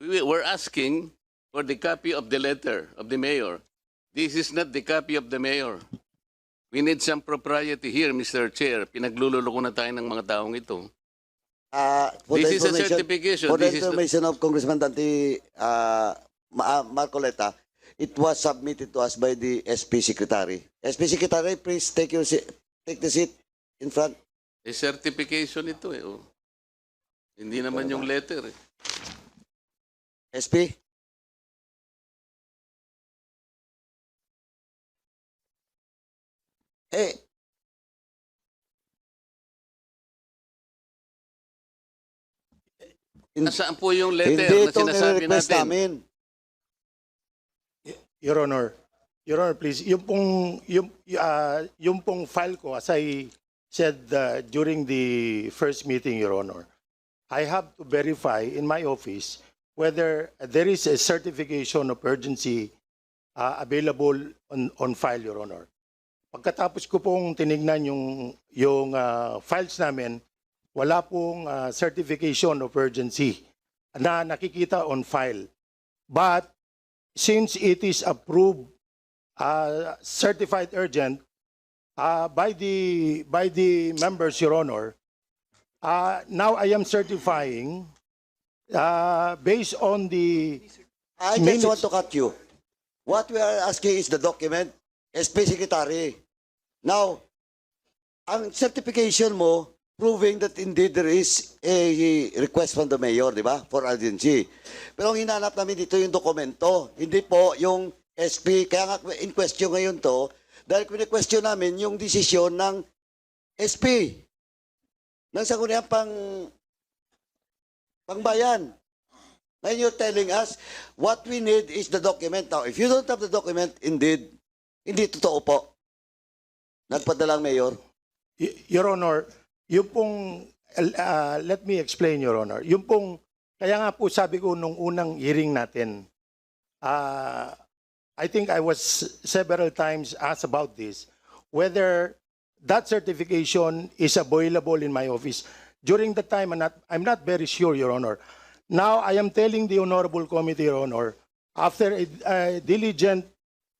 we were asking for the copy of the letter of the mayor. This is not the copy of the mayor. We need some propriety here, Mr. Chair. Pinaglululoko na tayo ng mga taong ito. Uh, This is a information- certification. For the This is the- information of Congressman Dante uh, Ma- Marcoleta, it was submitted to us by the SP Secretary. SP Secretary, please take your seat, take the seat in front. A certification ito eh. oh. Hindi naman yung letter eh. SP? Eh, Nasaan po yung letter hindi na sinasabi nire-request natin? namin. Your Honor, Your Honor, please, yung pong, yung, uh, yung pong file ko, as I said uh, during the first meeting, Your Honor, I have to verify in my office whether there is a certification of urgency uh, available on, on file, Your Honor. Pagkatapos ko pong tinignan yung, yung uh, files namin, wala pong uh, certification of urgency na nakikita on file. But since it is approved uh, certified urgent uh, by the by the members your honor uh, now i am certifying uh, based on the I just Minutes. want to cut you. What we are asking is the document, SP Secretary. Now, ang certification mo proving that indeed there is a request from the mayor, di ba? For urgency. Pero ang hinanap namin dito yung dokumento, hindi po yung SP. Kaya nga in question ngayon to, dahil question namin yung desisyon ng SP. Ng sangguniang pang pangbayan. Ngayon you're telling us, what we need is the document. Now, if you don't have the document, indeed, hindi totoo po. Nagpadalang mayor. Y- Your Honor, yung pong, uh, let me explain, Your Honor. Yung pong, kaya nga po sabi ko nung unang hearing natin, uh, I think I was several times asked about this, whether that certification is available in my office. During the time, I'm not, I'm not very sure, Your Honor. Now, I am telling the Honorable Committee, Your Honor, after a, a diligent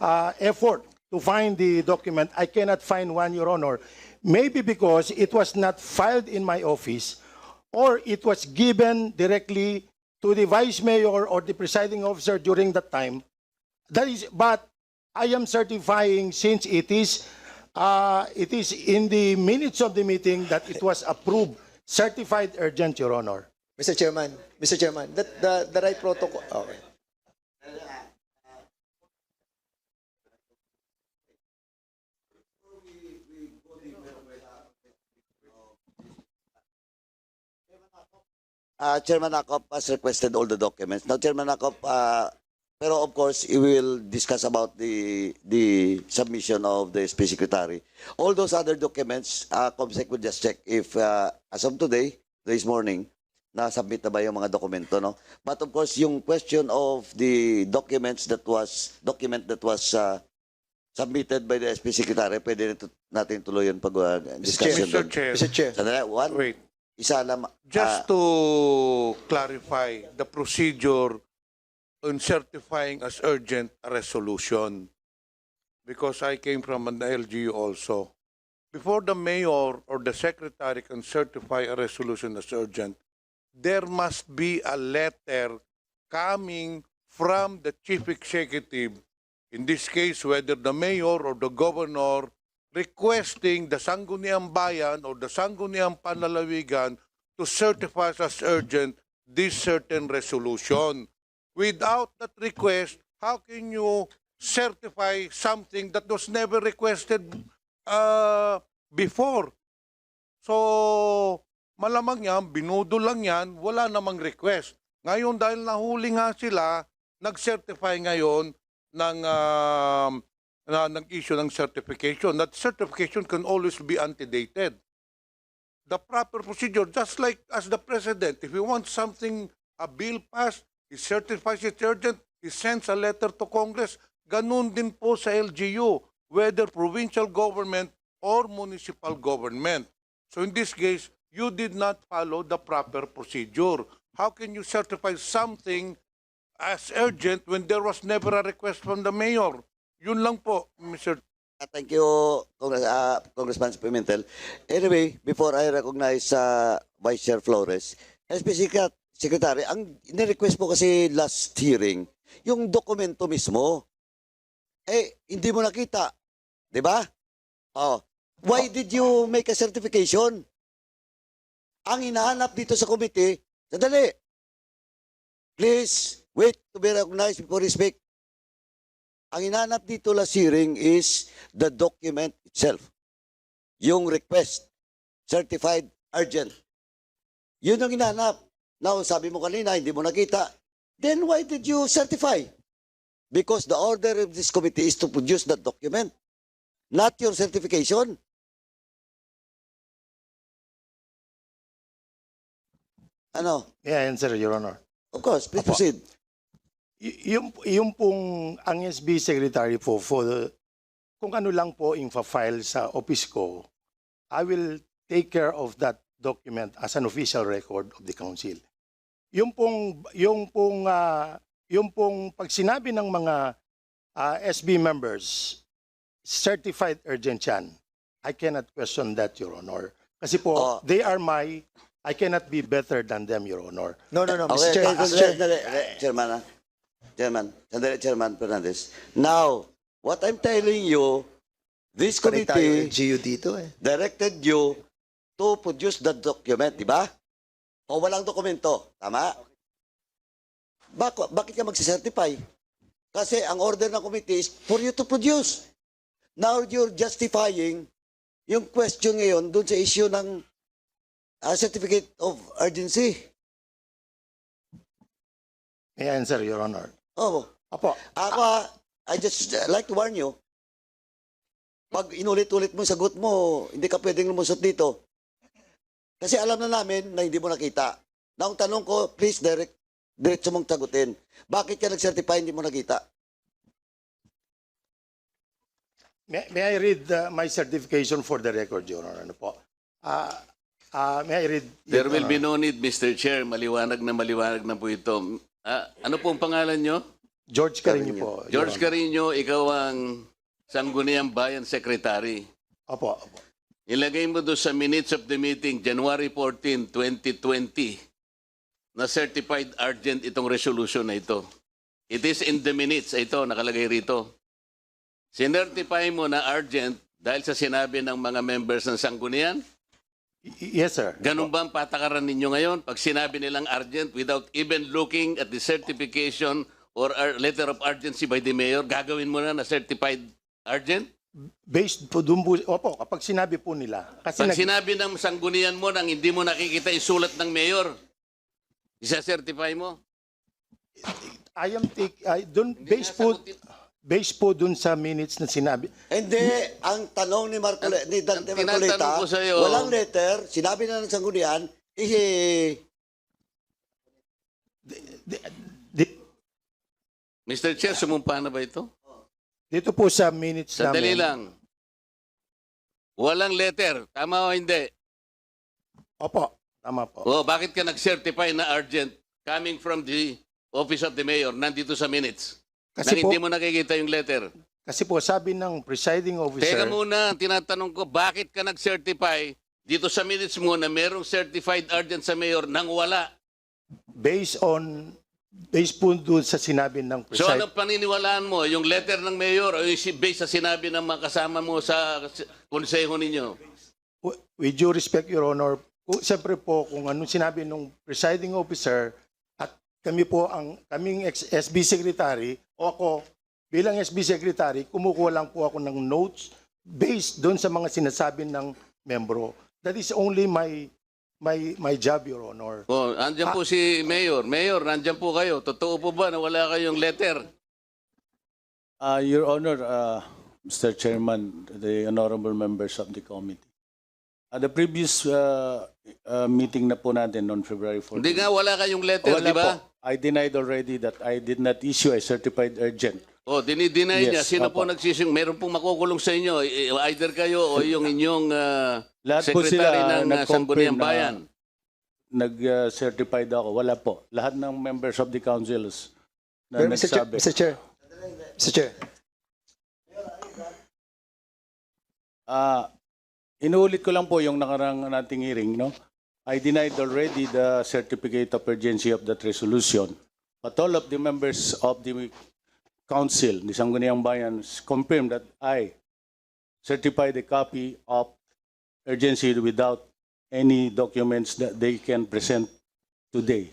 uh, effort to find the document, I cannot find one, Your Honor. Maybe because it was not filed in my office or it was given directly to the vice mayor or the presiding officer during that time. That is, but I am certifying since it is, uh, it is in the minutes of the meeting that it was approved, certified urgent, Your Honor. Mr. Chairman, Mr. Chairman, that the, the right protocol. Okay. Uh, Chairman Akop has requested all the documents. Now, Chairman Akop, uh, pero of course, we will discuss about the the submission of the SP Secretary. All those other documents, uh, COMSEC will just check if, uh, as of today, this morning, na-submit na ba yung mga dokumento, no? But of course, yung question of the documents that was, document that was uh, submitted by the SP Secretary, pwede natin tuloy yung pag uh, discussion Mr. Chair, Mr. Chair. Sandali, one, wait. isa lang. Just ah, to clarify the procedure on certifying as urgent resolution, because I came from an LGU also. Before the mayor or the secretary can certify a resolution as urgent, there must be a letter coming from the chief executive, in this case, whether the mayor or the governor, requesting the Sangguniang Bayan or the Sangguniang Panlalawigan to certify as urgent this certain resolution. Without that request, how can you certify something that was never requested uh, before? So, malamang yan, binudo lang yan, wala namang request. Ngayon, dahil nahuli nga sila, nag-certify ngayon ng, um, na, nag-issue ng certification. That certification can always be antedated the proper procedure, just like as the president, if he wants something, a bill passed, he certifies it urgent, he sends a letter to Congress. Ganun din po sa LGU, whether provincial government or municipal government. So in this case, you did not follow the proper procedure. How can you certify something as urgent when there was never a request from the mayor? Yun lang po, Mr. Uh, Thank you, Congress, uh, Congressman Pimentel. Anyway, before I recognize uh, Vice Chair Flores, SP Secret- Secretary, ang nirequest mo kasi last hearing, yung dokumento mismo, eh, hindi mo nakita. Di ba? Oh. Why did you make a certification? Ang hinahanap dito sa committee, sandali. Please, wait to be recognized before you speak. Ang hinahanap dito last hearing is the document itself. Yung request, certified urgent. Yun ang hinahanap. Now, sabi mo kanina, hindi mo nakita. Then why did you certify? Because the order of this committee is to produce that document, not your certification. Ano? Yeah, answer, Your Honor. Of course, please Apo. proceed. Y- yung, yung pong ang SB Secretary po, for the, kung ano lang po yung file sa office ko, I will take care of that document as an official record of the council. Yung pong, yung pong, ah, yung pong pag sinabi ng mga ah, SB members, certified urgent yan, I cannot question that, Your Honor. Kasi po, Oh. they are my, I cannot be better than them, Your Honor. No, no, no, Mr. Okay, Chair. okay, Mr. Chair. sandali, Chairman, ah. Chairman, sandali, Chairman Fernandez. Now, what I'm telling you, this committee LGU dito eh. directed you to produce the document, di ba? O walang dokumento, tama? Bak bakit ka magsicertify? Kasi ang order ng committee is for you to produce. Now you're justifying yung question ngayon dun sa issue ng ah, certificate of urgency. May I answer, Your Honor. Oh, Apo, Ako, ah, I just uh, like to warn you. Pag inulit-ulit mo sagot mo, hindi ka pwedeng lumusot dito. Kasi alam na namin na hindi mo nakita. Na ang tanong ko, please direct, diretso mong sagutin. Bakit ka nag-certify hindi mo nakita? May, may I read uh, my certification for the record, Your Honor? Ano po? Ah, ah, may I read? There will be Honor? no need, Mr. Chair. Maliwanag na maliwanag na po ito. Ah, ano pong pangalan nyo? George Carino po. George. Carino, ikaw ang Sangguniang Bayan Secretary. Opo, opo. Ilagay mo doon sa minutes of the meeting, January 14, 2020, na certified urgent itong resolution na ito. It is in the minutes. Ito, nakalagay rito. Sinertify mo na urgent dahil sa sinabi ng mga members ng Sanggunian? Yes, sir. Ganun ba ang patakaran ninyo ngayon? Pag sinabi nilang urgent without even looking at the certification or letter of urgency by the mayor, gagawin mo na na certified urgent? Based po dun po, opo, kapag sinabi po nila. Kasi Pag nag, sinabi ng sanggunian mo nang hindi mo nakikita isulat ng mayor, isa-certify mo? I am take, I, Hindi based po, nasagutin. based po dun sa minutes na sinabi. Hindi, ang tanong ni Marcole, ni Dante ang tinatanong Marcoleta, ko sa'yo- walang letter, sinabi na ng sanggunian, eh, Di- Mr. Chair, sumumpa na ba ito? Dito po sa minutes Sandali namin. lang. Walang letter. Tama o hindi? Opo, tama po. O, bakit ka nag-certify na urgent coming from the office of the mayor nandito sa minutes? Kasi nang po, hindi mo nakikita yung letter. kasi po sabi ng presiding officer, Teka muna, tinatanong ko, bakit ka nag-certify dito sa minutes mo na merong certified urgent sa mayor nang wala? based on, based po dun sa sinabi ng So presiding, ano paniniwalaan mo? Yung letter ng mayor o yung si- based sa sinabi ng mga kasama mo sa s- konseho ninyo? with due respect, Your Honor, kung, siyempre po kung anong sinabi ng presiding officer at kami po ang kaming ex- SB secretary o ako bilang SB secretary, kumukuha lang po ako ng notes based doon sa mga sinasabi ng membro. That is only my my my job, Your Honor. Oh, andyan po si mayor. Mayor, nandyan po kayo. Totoo po ba na wala kayong letter? Uh, Your Honor, uh, Mr. Chairman, the honorable members of the committee. Uh, the previous uh, uh, meeting na po natin on February 14. Hindi nga, wala kayong letter, Wala di ba? po. I denied already that I did not issue a certified urgent. Oh, dinideny niya. Yes, Sino po opo. nagsising? Meron pong makukulong sa inyo. I- Either kayo o yung inyong ah, Lahat po secretary sila ng uh, nag-complain Sangguniang na- Bayan. nag-certified ako. Wala po. Lahat ng members of the councils na Pero Mr. Chair, nagsabi. Mr. Chair, Mr. Chair, Ah, inuulit ko lang po yung nakarang nating hearing, no? I denied already the certificate of urgency of that resolution. But all of the members of the council, ni Sangguniang Bayan, confirmed that I certified a copy of urgency without any documents that they can present today.